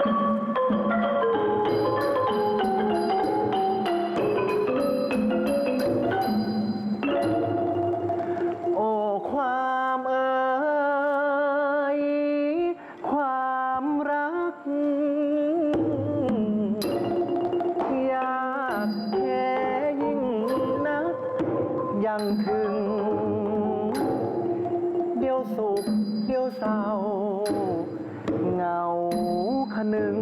โอ้ความเอ่ยความรัก อยากแค่ยิ่งนัก ยังถึง เดียวสุข เดียวเศร้า หนึ่ง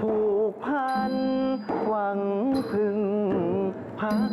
ผูกพันหวังพึ่งพัก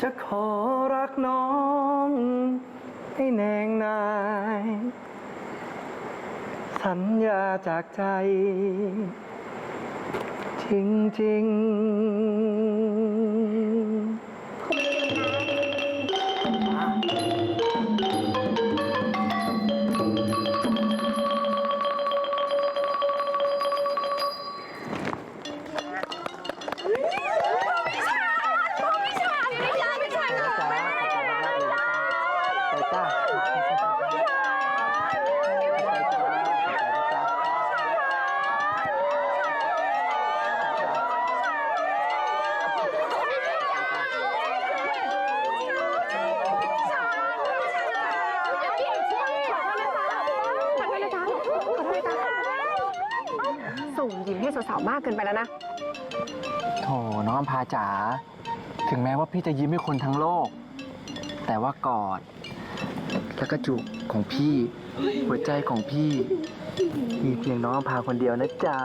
จะขอรักน้องให้แนงนาย สัญญาจากใจ จริง ๆ จ้าส่งยิ้มให้สาวๆมากเกินไปแล้วนะ โถน้องอำพาจ๋า ถึงแม้ว่าพี่จะยิ้มให้คนทั้งโลก แต่ว่ากอด และกระจุกของพี่ หัวใจของพี่ มีเพียงน้องอำพาคนเดียวนะจ๊ะ